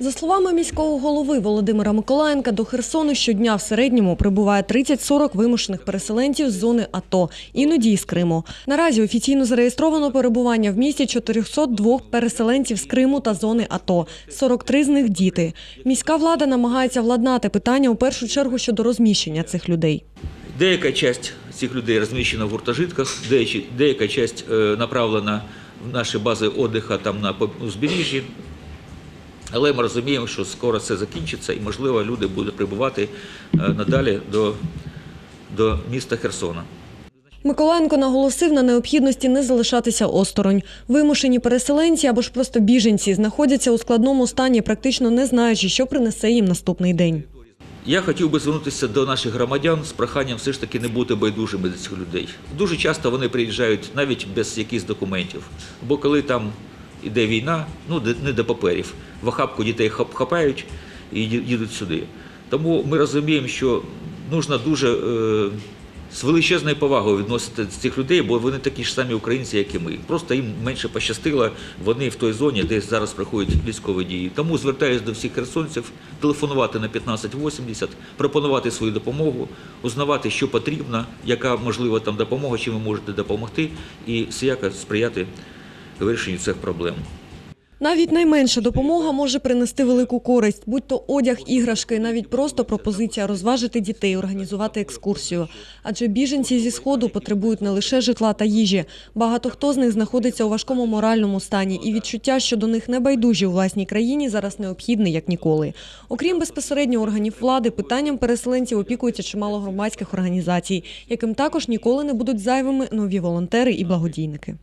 За словами міського голови Володимира Миколаєнка, до Херсону щодня в середньому прибуває 30-40 вимушених переселенців з зони АТО, іноді із Криму. Наразі офіційно зареєстровано перебування в місті 402 переселенців з Криму та зони АТО. 43 з них діти. Міська влада намагається владнати питання у першу чергу щодо розміщення цих людей. Деяка часть цих людей розміщена в гуртожитках, деяка часть е, направлена в наші бази відпочинку там на узбережжі. Але ми розуміємо, що скоро це закінчиться і, можливо, люди будуть прибувати е, надалі до, до міста Херсона. Миколаєнко наголосив на необхідності не залишатися осторонь. Вимушені переселенці або ж просто біженці знаходяться у складному стані, практично не знаючи, що принесе їм наступний день. Я хотів би звернутися до наших громадян з проханням все ж таки не бути байдужими до цих людей. Дуже часто вони приїжджають навіть без якихось документів. Бо коли там іде війна, ну не до паперів, в охапку дітей хапають і їдуть сюди. Тому ми розуміємо, що потрібно дуже е, з величезною повагою відносити цих людей, бо вони такі ж самі українці, як і ми. Просто їм менше пощастило, вони в той зоні, де зараз проходять військові дії. Тому звертаюся до всіх херсонців, телефонувати на 1580, пропонувати свою допомогу, узнавати, що потрібно, яка можлива там допомога, чим ви можете допомогти, і всіяко сприяти вирішенню цих проблем. Навіть найменша допомога може принести велику користь, будь то одяг, іграшки, навіть просто пропозиція розважити дітей, організувати екскурсію. Адже біженці зі сходу потребують не лише житла та їжі. Багато хто з них знаходиться у важкому моральному стані, і відчуття, що до них не байдужі у власній країні, зараз необхідне як ніколи. Окрім безпосередньо органів влади, питанням переселенців опікується чимало громадських організацій, яким також ніколи не будуть зайвими нові волонтери і благодійники.